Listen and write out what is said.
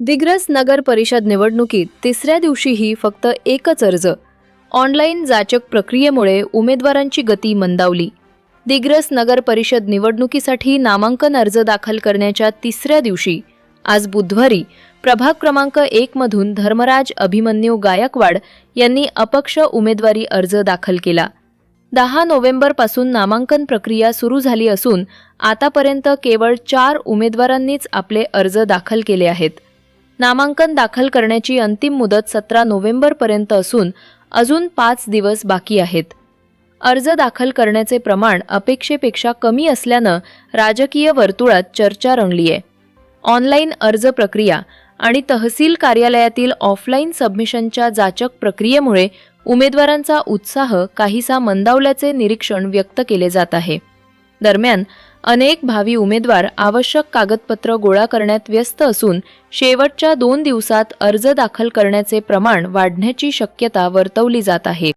दिग्रस नगर परिषद निवडणुकीत तिसऱ्या दिवशीही फक्त एकच अर्ज. ऑनलाईन जाचक प्रक्रियेमुळे उमेदवारांची गती मंदावली. दिग्रस नगर परिषद निवडणुकीसाठी नामांकन अर्ज दाखल करण्याच्या तिसऱ्या दिवशी आज बुधवारी प्रभाग क्रमांक एकमधून धर्मराज अभिमन्यू गायकवाड यांनी अपक्ष उमेदवारी अर्ज दाखल केला. दहा नोव्हेंबरपासून नामांकन प्रक्रिया सुरू झाली असून आतापर्यंत केवळ चार उमेदवारांनीच आपले अर्ज दाखल केले आहेत. नामांकन दाखल करण्याची अंतिम मुदत सतरा नोव्हेंबरपर्यंत असून अजून पाच दिवस बाकी आहेत. अर्ज दाखल करण्याचे प्रमाण अपेक्षेपेक्षा कमी असल्यानं राजकीय वर्तुळात चर्चा रंगली आहे ऑनलाईन अर्ज प्रक्रिया आणि तहसील कार्यालयातील ऑफलाईन सबमिशनच्या जाचक प्रक्रियेमुळे उमेदवारांचा उत्साह काहीसा मंदावल्याचे निरीक्षण व्यक्त केले जात आहे. दरम्यान अनेक भावी उमेदवार आवश्यक कागदपत्र गोळा करण्यात व्यस्त असून शेवटच्या दोन दिवसात अर्ज दाखल करण्याचे प्रमाण वाढण्याची शक्यता वर्तवली जात आहे.